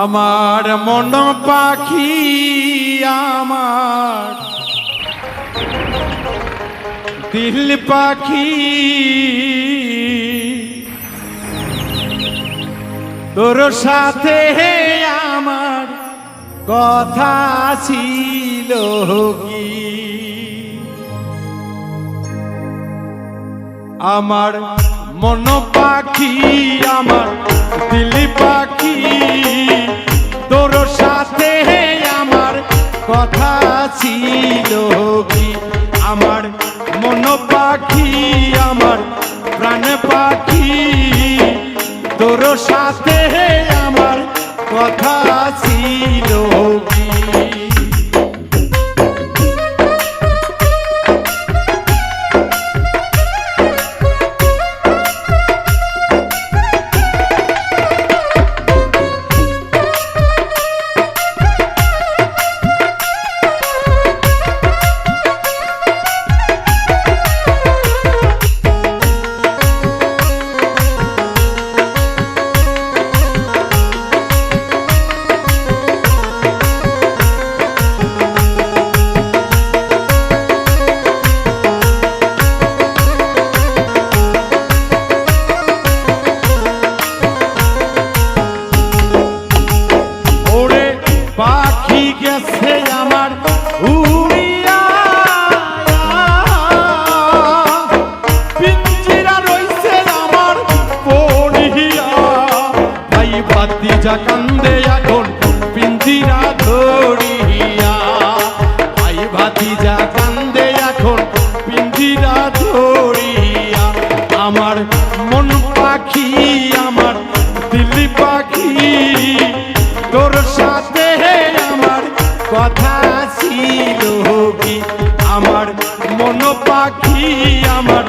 আমার মন পাখি আমার দিল পাখি। তোর সাথে আমার কথা ছিল কি? আমার মন পাখি আমার, দিল পাখি। তোর সাথে আমার কথা ছিল কি? আমার মন পাখি আমার, প্রাণ পাখি। তোর সাথে আমার কথা ছিল কি? ভাতিজা কান্দে এখন পিঞ্জিরা ধরিয়া। ভাই ভাতিজা কান্দে এখন পিঞ্জিরা ধরিয়া। আমার মন পাখি, আমার দিল্লি পাখি। তোর সাথে আমার কথা ছিল কি? আমার মন পাখি, আমার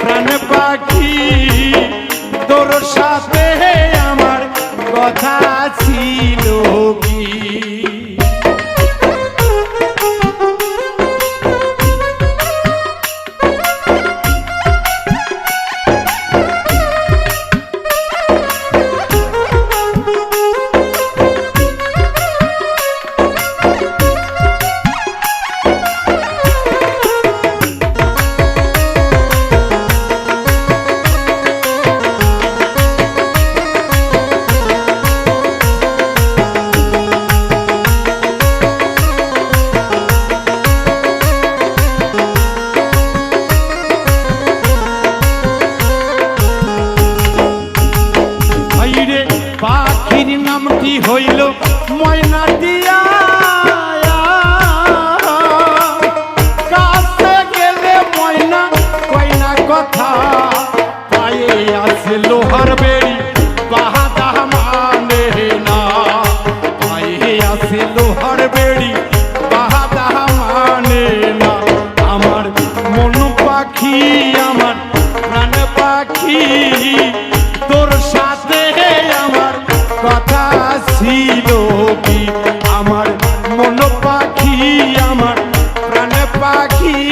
প্রাণ পাখি। তোর সাথে পাখির নামটি হইল? ময়না দিয়া। লোহার বেড়ি, বাহাদা মানে না। পায়ে আছে লোহার বেড়ি, বাহাদা মানে না। আমার মন পাখি, আমার প্রাণ পাখি, তোর সাথে কথা ছিল কি? আমার মন পাখি আমার প্রাণ পাখি।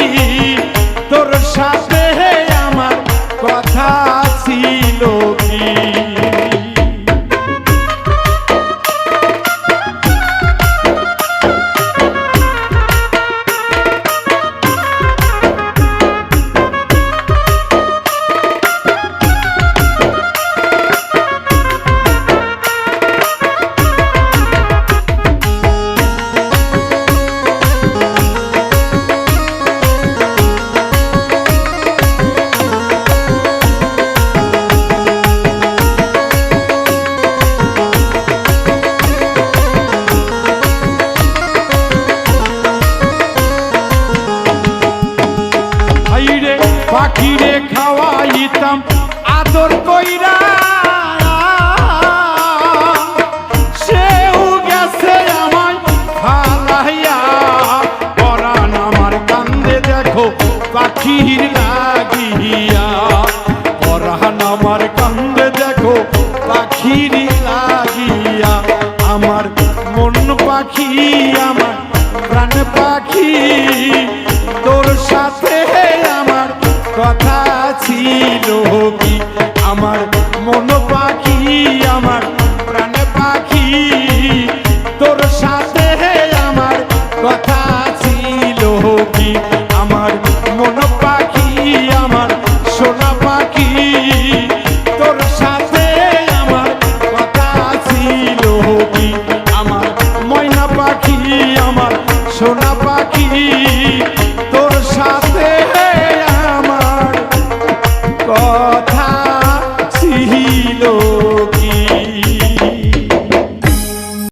পাখি তোর সাথে আমার কথা ছিল।